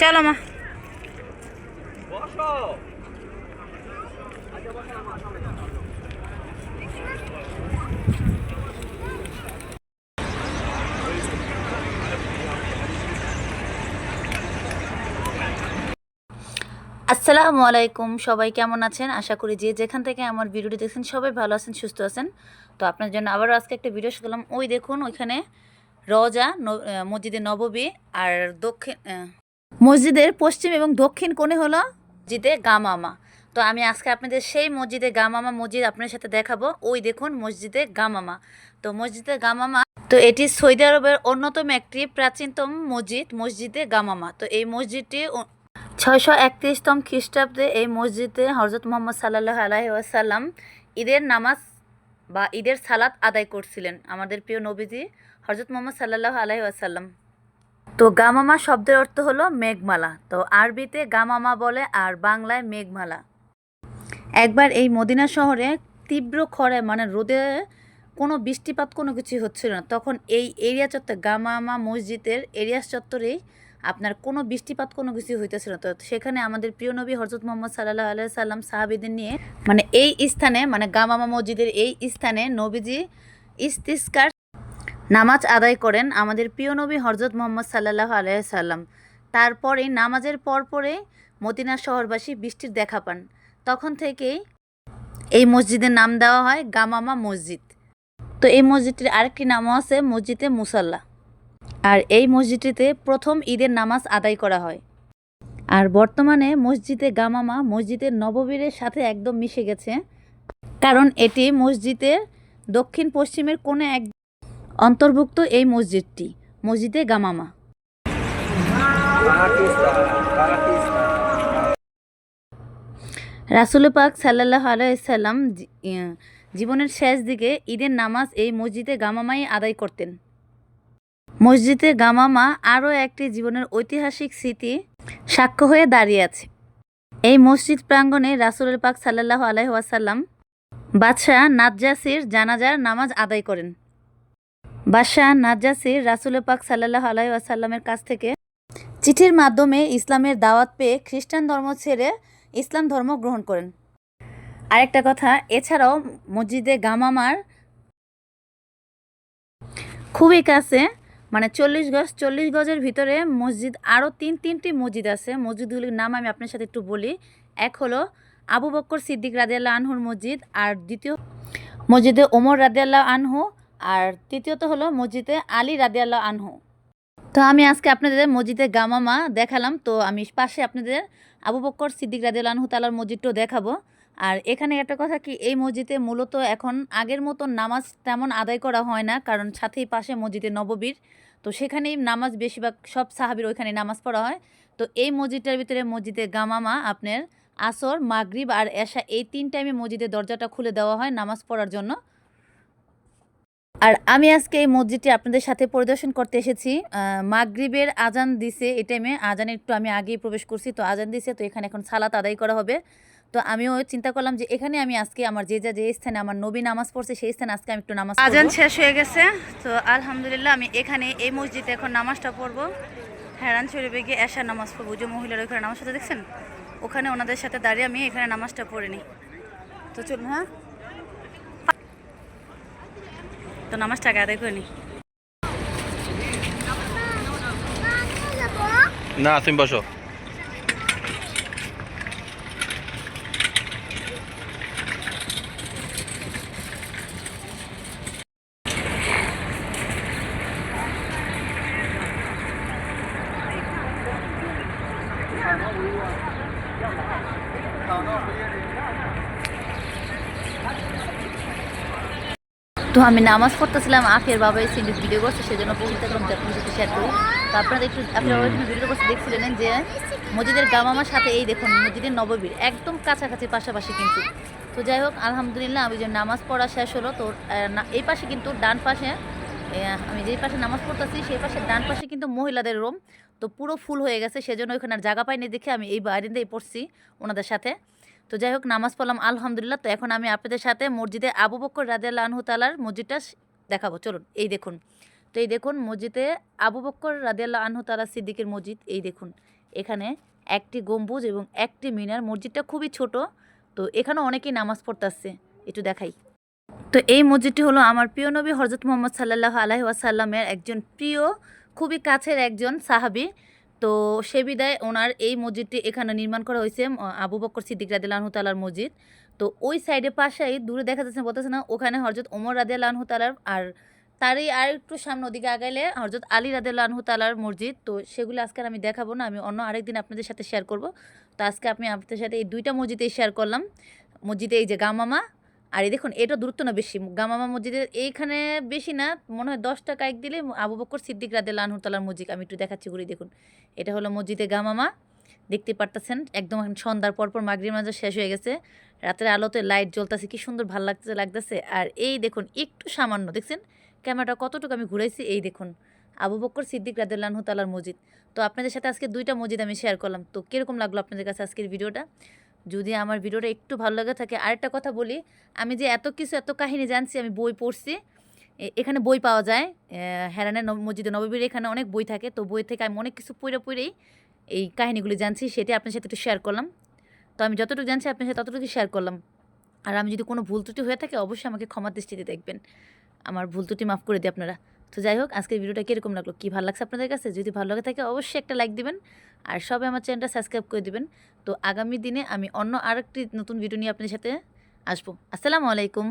চলো মা। আসসালামু আলাইকুম সবাই কেমন আছেন? আশা করি যে যেখান থেকে আমার ভিডিওটি দেখছেন সবাই ভালো আছেন সুস্থ আছেন। তো আপনার জন্য আবারও আজকে একটা ভিডিও করলাম। ওই দেখুন ওইখানে রজা মসজিদে নববী আর দক্ষিণ মসজিদের পশ্চিম এবং দক্ষিণ কোণে হলো মসজিদে গামামা। তো আমি আজকে আপনাদের সেই মসজিদে গামামা মসজিদ আপনার সাথে দেখাবো। ওই দেখুন মসজিদে গামামা। তো মসজিদে গামামা, তো এটি সৌদি আরবের অন্যতম একটি প্রাচীনতম মসজিদ, মসজিদে গামামা। তো এই মসজিদটি ছয়শো একত্রিশতম খ্রিস্টাব্দে এই মসজিদে হজরত মোহাম্মদ সাল্লাহ আলাহি ঈদের নামাজ বা ঈদের সালাত আদায় করছিলেন। আমাদের প্রিয় নবীজি হজরত মোহাম্মদ সাল্লাহ আলাহি ওয়াসাল্লাম। তো গামামা শব্দের অর্থ হলো মেঘমালা। তো আরবিতে গামামা বলে আর বাংলায় মেঘমালা। একবার এই মদিনা শহরে তীব্র খরে মানে রোদে কোনো বৃষ্টিপাত কোনো কিছু হচ্ছিল না। তখন এই এরিয়া চত্বর, গামামা মসজিদের এরিয়া চত্বরেই আপনার কোনো বৃষ্টিপাত কোনো কিছু হইতেছিল না। তো সেখানে আমাদের প্রিয় নবী হজরত মোহাম্মদ সাল্লাহ আলাই সাল্লাম সাহাবিদের নিয়ে মানে এই স্থানে মানে গামামা মসজিদের এই স্থানে নবীজি ইস্তিস্কার নামাজ আদায় করেন আমাদের প্রিয় নবী হজরত মোহাম্মদ সাল্লাহ আলাই সাল্লাম। তারপরে নামাজের পরপরে মদিনা শহরবাসী বৃষ্টির দেখা পান। তখন থেকেই এই মসজিদের নাম দেওয়া হয় গামামা মসজিদ। তো এই মসজিদটির আরেকটি নামও আছে মসজিদে মুসাল্লা। আর এই মসজিদটিতে প্রথম ঈদের নামাজ আদায় করা হয়। আর বর্তমানে মসজিদে গামামা মসজিদের নববীরের সাথে একদম মিশে গেছে। কারণ এটি মসজিদের দক্ষিণ পশ্চিমের কোণে এক অন্তর্ভুক্ত এই মসজিদটি, মসজিদে গামামা। রাসুল পাক সাল্লাহ আলাইসাল্লাম জীবনের শেষ দিকে ঈদের নামাজ এই মসজিদে গামামাই আদায় করতেন। মসজিদে গামামা আরও একটি জীবনের ঐতিহাসিক স্মৃতি সাক্ষ্য হয়ে দাঁড়িয়ে আছে। এই মসজিদ প্রাঙ্গণে রাসুলের পাক সাল্লাহ আলাইসাল্লাম বাদশাহ নাজ্জাসির জানাজার নামাজ আদায় করেন। বাদশাহ নাজ্জাসির রাসুল পাক সাল্লাহ আলাইসাল্লামের কাছ থেকে চিঠির মাধ্যমে ইসলামের দাওয়াত পেয়ে খ্রিস্টান ধর্ম ছেড়ে ইসলাম ধর্ম গ্রহণ করেন। আরেকটা কথা, এছাড়াও মসজিদে গামামার খুবই কাছে মানে চল্লিশ গজ, চল্লিশ গজের ভিতরে মসজিদ, আরও তিন, তিনটি মসজিদ আছে। মসজিদগুলির নাম আমি আপনার সাথে একটু বলি। এক হলো আবু বক্কর সিদ্দিক রাদিয়াল্লাহ আনহুর মসজিদ আর দ্বিতীয় মসজিদে ওমর রাদিয়াল্লাহ আনহু আর তৃতীয়ত হলো মসজিদে আলী রাদিয়াল্লাহ আনহু। তো আমি আজকে আপনাদের মসজিদে গামামা দেখালাম, তো আমি পাশে আপনাদের আবু বক্কর সিদ্দিক রাদিয়াল্লাহ আনহু তালার মসজিদটাও দেখাবো। আর এখানে একটা কথা কি, এই মসজিদে মূলত এখন আগের মতো নামাজ তেমন আদায় করা হয় না, কারণ সাথেই পাশে মসজিদে নববীর। তো সেখানেই নামাজ বেশিরভাগ সব সাহাবির ওইখানে নামাজ পড়া হয়। তো এই মসজিদটার ভিতরে মসজিদে গামামা, আপনার আসর, মাগরিব আর এশা, এই তিন টাইমে মসজিদের দরজাটা খুলে দেওয়া হয় নামাজ পড়ার জন্য। আর আমি আজকে এই মসজিদটি আপনাদের সাথে পরিদর্শন করতে এসেছি। মাগরিবের আজান দিছে এই টাইমে আজান একটু আমি আগেই প্রবেশ করছি, তো আজান দিছে, তো এখানে এখন সালাত আদায় করা হবে। তো আমিও চিন্তা করলাম যে এখানে আমি আজকে আমার যে যা, যে স্থানে আমার নবী নামাজ পড়ছে, সেই স্থানে আজকে আমি একটু নামাজ আজান শেষ হয়ে গেছে, তো আলহামদুলিল্লাহ আমি এখানে এই মসজিদে এখন নামাজটা পড়ব। হেরান শরীফে গিয়ে এশার নামাজ পড়ব। যে মহিলারা ওখানে নামাজটা দেখছেন? ওখানে ওনাদের সাথে দাঁড়িয়ে আমি এখানে নামাজটা পড়ে নিই। তো চলুন হ্যাঁ? তো নামাজটা আগে আদায় করে নিই না তুমি বসো তো আমি নামাজ পড়তেছিলাম আখের বাবা এসে ভিডিও করছে সেজন্য চিন্তা করলাম যে আপনার সাথে শেয়ার করি। তো আপনারা একটু আপনারা ভিডিও করতে দেখছিলেন যে মসজিদের গামামার সাথে এই দেখুন মসজিদের নববীর একদম কাছাকাছি পাশাপাশি কিন্তু। তো যাই হোক আলহামদুলিল্লাহ আমি যে নামাজ পড়া শেষ হলো তো এই পাশে কিন্তু ডান পাশে আমি যেই পাশে নামাজ পড়তেছি সেই পাশে ডান পাশে কিন্তু মহিলাদের রুম তো পুরো ফুল হয়ে গেছে সেজন্য ওইখানে আর জায়গা পাইনি দেখে আমি এই বারিন্দায় পড়ছি ওনাদের সাথে। তো যাই হোক, নামাজ পড়লাম, আলহামদুলিল্লাহ। তো এখন আমি আপনাদের সাথে মসজিদে আবু বক্কর রাদিয়াল্লাহ আনহু তালার মসজিদটা দেখাবো। চলুন, এই দেখুন। তো এই দেখুন, মসজিদে আবু বক্কর রাদিয়াল্লাহ আনহু তালা সিদ্দিকের মসজিদ, এই দেখুন। এখানে একটি গম্বুজ এবং একটি মিনার। মসজিদটা খুবই ছোট, তো এখানে অনেকেই নামাজ পড়তে আসছে একটু দেখাই। তো এই মসজিদটি হলো আমার প্রিয় নবী হজরত মোহাম্মদ সাল্লাহ আলাহি ওয়াসাল্লামের একজন প্রিয়, খুবই কাছের একজন সাহাবি। তো সে বিদায় ওনার এই মসজিদটি এখানে নির্মাণ করা হয়েছে আবু বক্কর সিদ্দিক রাদিয়াল্লাহু তালার মসজিদ। তো ওই সাইডে পাশেই দূরে দেখা যাচ্ছে, বলতেছে না, ওখানে হজরত ওমর রাদিয়াল্লাহু তালার আর তারই আর একটু সামনে ওদিকে আগাইলে হজরত আলী রাদিয়াল্লাহু তালার মসজিদ। তো সেগুলো আজকে আমি দেখাবো না, আমি অন্য আরেকদিন আপনাদের সাথে শেয়ার করব। তো আজকে আমি আপনাদের সাথে এই দুইটা মসজিদেই শেয়ার করলাম। মসজিদে এই যে গামামা আর এই দেখুন, এটা দূরত্ব না বেশি। গামামা মসজিদের এইখানে বেশি না, মনে হয় দশ টাকা এক দিলে আবু বকর সিদ্দিক রাদে লানহুতালার মসজিদ। আমি একটু দেখাচ্ছি ঘুরে, দেখুন। এটা হলো মসজিদে গামামা দেখতে পারতেছেন। একদম এখন সন্ধ্যার পরপর মাগরির মাঝে শেষ হয়ে গেছে। রাতের আলোতে লাইট জ্বলতেছে, কি সুন্দর ভালো লাগতেছে লাগতেছে। আর এই দেখুন, একটু সামান্য, দেখছেন? ক্যামেরাটা কতটুকু আমি ঘুরাইছি, এই দেখুন। আবু বক্কর সিদ্দিক রাদেল্লাহু তালার মসজিদ। তো আপনাদের সাথে আজকে দুইটা মসজিদ আমি শেয়ার করলাম। তো কীরকম লাগল আপনাদের কাছে আজকের ভিডিওটা? যদি আমার ভিডিওটা একটু ভালো লাগে থাকে, আরেকটা কথা বলি, আমি যে এত কিছু, এত কাহিনী জানছি, আমি বই পড়ছি এখানে বই পাওয়া যায় হেরানের মসজিদে নববীর এখানে অনেক বই থাকে, তো বই থেকে আমি অনেক কিছু পড়ে, পড়েই এই কাহিনীগুলি জানছি, সেটি আপনার সাথে একটু শেয়ার করলাম। তো আমি যতটুকু জানছি, আপনার সাথে ততটুকু শেয়ার করলাম। আর আমি যদি কোনো ভুল ত্রুটি হয়ে থাকে, অবশ্যই আমাকে ক্ষমা দৃষ্টিতে দেখবেন। আমার ভুল ত্রুটি মাফ করে দিই আপনারা। তো যাই হোক, আজকের ভিডিওটা কীরকম লাগল, কী ভালো লাগছে আপনাদের কাছে? যদি ভালো লাগে থাকে, অবশ্যই একটা লাইক দিবেন। আর সবাই আমার চ্যানেলটা সাবস্ক্রাইব করে দিবেন। তো আগামী দিনে আমি অন্য আরেকটি নতুন ভিডিও নিয়ে আপনাদের সাথে আসব। আসসালামু আলাইকুম।